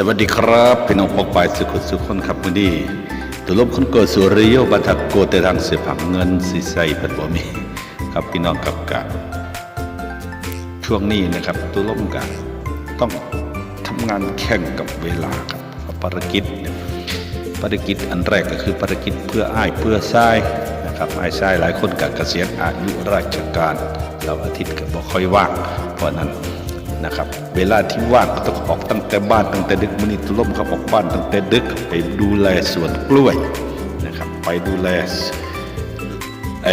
สวัสดีครับพี่น้องปอกปสุขสุขคนครับมื้อนี้ตุลบคนโกสุริโยบัทักโกแต่ทางเสียผังเงินสิใสเพิ่นบ่มีครับพี่น้องครับกะช่วงนี้นะครับตุลบกะต้องทำงานแข่งกับเวลาครับภารกิจภารกิจอันแรกก็คือภารกิจเพื่ออ้ายเพื่อทรายนะครับอ้ายทรายหลายคนกะเกษียณอายุราชการเราอาทิตย์ก็บ่ค่อยว่างเพราะนั้น นะครับ เวลาที่ว่างก็ต้องออกตั้งแต่บ้านตั้งแต่ดึกมอนิตุล่มครับออกบ้านตั้งแต่ดึกไปดูแลสวนกล้วยนะครับ ไปดูแลไอ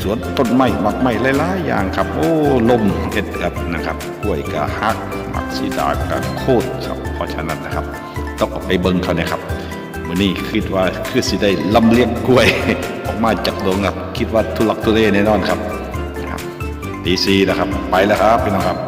สวนต้นไม้หมักไม้หลายๆอย่างครับ โอ้ลมเอ็ดครับนะครับกล้วยกะฮักหมักสีดากะโคตรครับเพราะฉะนั้นนะครับ ต้องออกไปเบิ้งเขานะครับวันนี้คิดว่าคือสิได้ลำเลียงกล้วย ออกมาจากโรงครับ คิดว่าทุลักทุเลแน่นอนครับนะครับตีซีนะครับ ไปแล้วครับพี่น้องครับ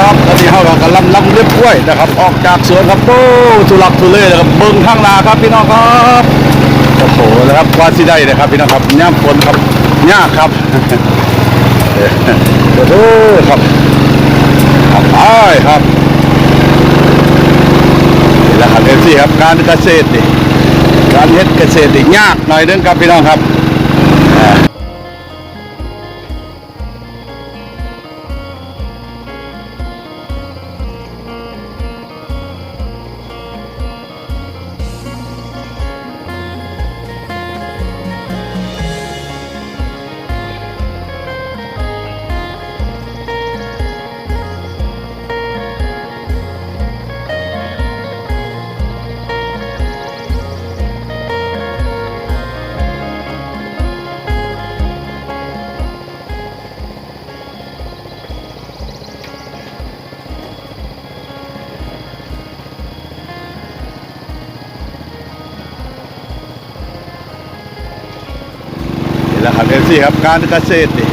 ครับน้องครับตอนนี้เรากำลังลำเลียบกล้วยนะครับ ออกจากสวนครับโอ้ทุลักทุเลนะครับเบิ่งข้างนาครับพี่น้องครับโอ้โหนะครับว่าสิได้นะครับพี่น้องครับย่ำฝนครับยากครับโอ้โหครับครับไปครับนี่แหละครับเอฟซีครับการเกษตรนี่การเฮ็ดเกษตรนี่ยากหน่อยนึงครับพี่น้องครับ ครับเอฟซีครับการเกษตรนี่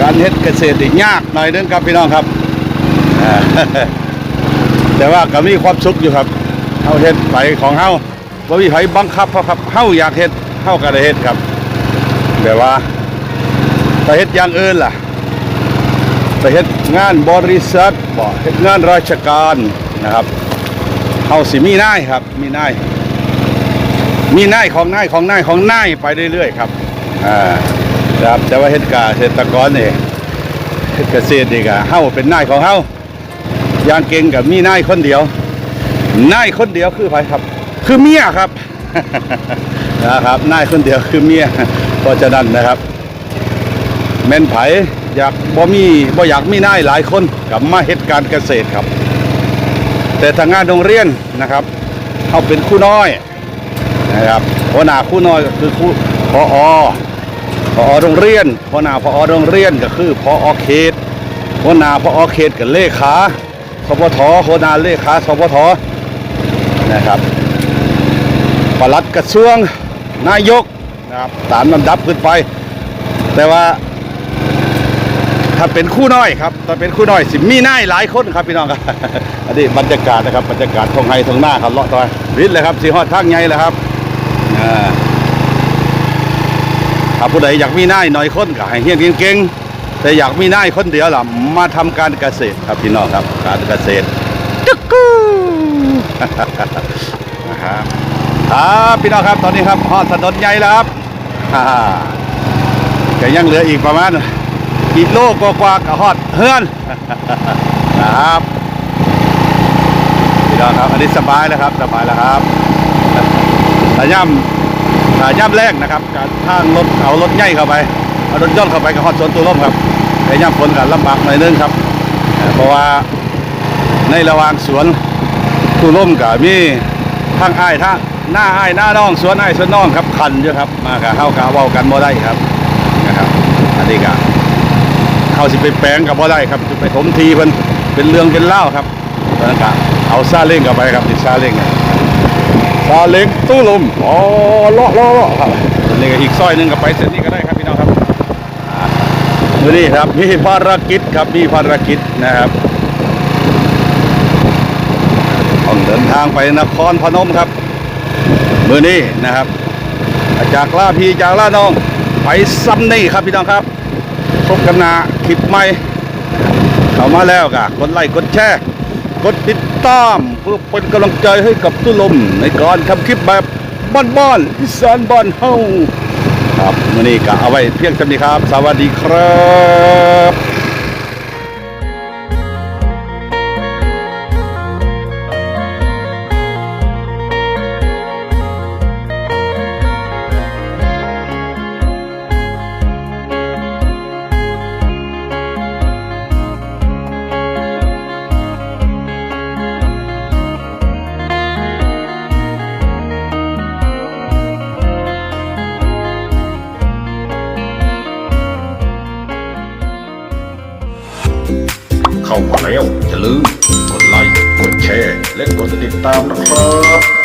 การเฮ็ดเกษตรนี่ยากหน่อยนึงครับพี่น้องครับแต่ว่าก็มีความสุขอยู่ครับเฮาเฮ็ดไปของเฮาบ่มีไผบังคับเพราะครับเฮาอยากเฮ็ดเฮาก็ได้เฮ็ดครับแบบว่าไปเฮ็ดอย่างอื่นล่ะไปเฮ็ดงานบริษัทบ่เฮ็ดงานราชการนะครับเฮาสิมีนายครับ มีนายมีนายของนายของนายของนายไปเรื่อยๆครับ อ่าครับแต่ว่าเฮ็ดกาเกษตรกรนี่เฮ็ดเกษตรนี่ก็เฮาเป็นนายของเฮาอย่างเก่งกับมีนายคนเดียวนายคนเดียวคือไผครับ คือเมียครับนะครับนายคนเดียวคือเมียเพราะฉะนั้นนะครับ แม่นไผอยากบ่มีบ่อยากมีนายหลายคนกับมาเฮ็ดการเกษตรครับ แต่ทางงานโรงเรียนนะครับเขาเป็นคู่น้อยนะครับหัวหน้าคู่น้อยก็คือครู่คพอ พอโรงเรียนพอหนาพอโรงเรียนก็คือพอเขตพอหนาพอเขตกับเลขาสพทโคนาเลขาสพทนะครับปลัดกระทรวงนายกนะครับตามลำดับขึ้นไป แต่ว่า ถ้าเป็นคู่น้อยครับถ้าเป็นคู่น้อยสิมีนายหลายคนครับพี่น้องครับอันนี้บรรยากาศนะครับบรรยากาศทงไฮทงหน้าครับเลาะต่อยวิทย์เลยครับสีฮอดทางไงเลยครับอ่า ถ้าผู้ใดอยากมีนายน้อยคนก็ให้เฮียนเก่งๆแต่อยากมีนายคนเดียวล่ะมาทำการเกษตรครับพี่น้องครับการเกษตรจุกกูนะครับครับพี่น้องครับตอนนี้ครับฮอดถนนใหญ่แล้วครับฮ่าก็ยังเหลืออีกประมาณกิโลกว่าๆกับฮอดเฮือนนะครับพี่น้องครับอันนี้สบายแล้วครับสบายแล้วครับถ้าย่ำถ้า ย่ำแรกนะครับการทางรถเอารถใหญ่เข้าไปเอารถย่อนเข้าไปกับฮอดสวนตูร่มครับแต่ย่ำฝนกันลำบากหน่อยนึงครับเพราะว่าในระหว่างสวนตูร่มกับมีทางอ้ายทางหน้าอ้ายหน้าน้องสวนอ้ายสวนน้องครับคันเยอะครับ มากับเข้ากับเว้ากันบ่ได้ครับนะครับอันนี้ก็เข้าสิไปแปลงกับบ่ได้ครับสิไปถมทีเพิ่นเป็นเรื่องเป็นเล่าครับตอนนั้นก็เอาซาเล้งกับไปครับนี่ซาเล้ง ซาเล้งตู้ลมอ๋อเลาะเลาะเลาะครับนนี้ก็อีกซอยหนึงก็ไปเส้นนี้ก็ได้ครับพี่น้องครับอ่ามื้อนี้ครับมีภารกิจครับมีภารกิจนะครับต้องเดินทางไปนครพนมครับมือนี้นะครับ จากลาพีจากลาน้อง ไปซ้ำนี่ครับพี่น้องครับพบกันนาคลิปใหม่เข้ามาแล้วก็กดไลค์กดแชร์กดติด ตาม เพื่อเป็นกำลังใจให้กับตุลมในการทำคลิปแบบบ้านๆอีสานบ้านเฮาครับวันนี้ก็เอาไว้เพียงเท่านี้ครับ สวัสดีครับ เข้ามาแล้วอย่าลืมกดไลค์ กดแชร์ และกดติดตามนะครับ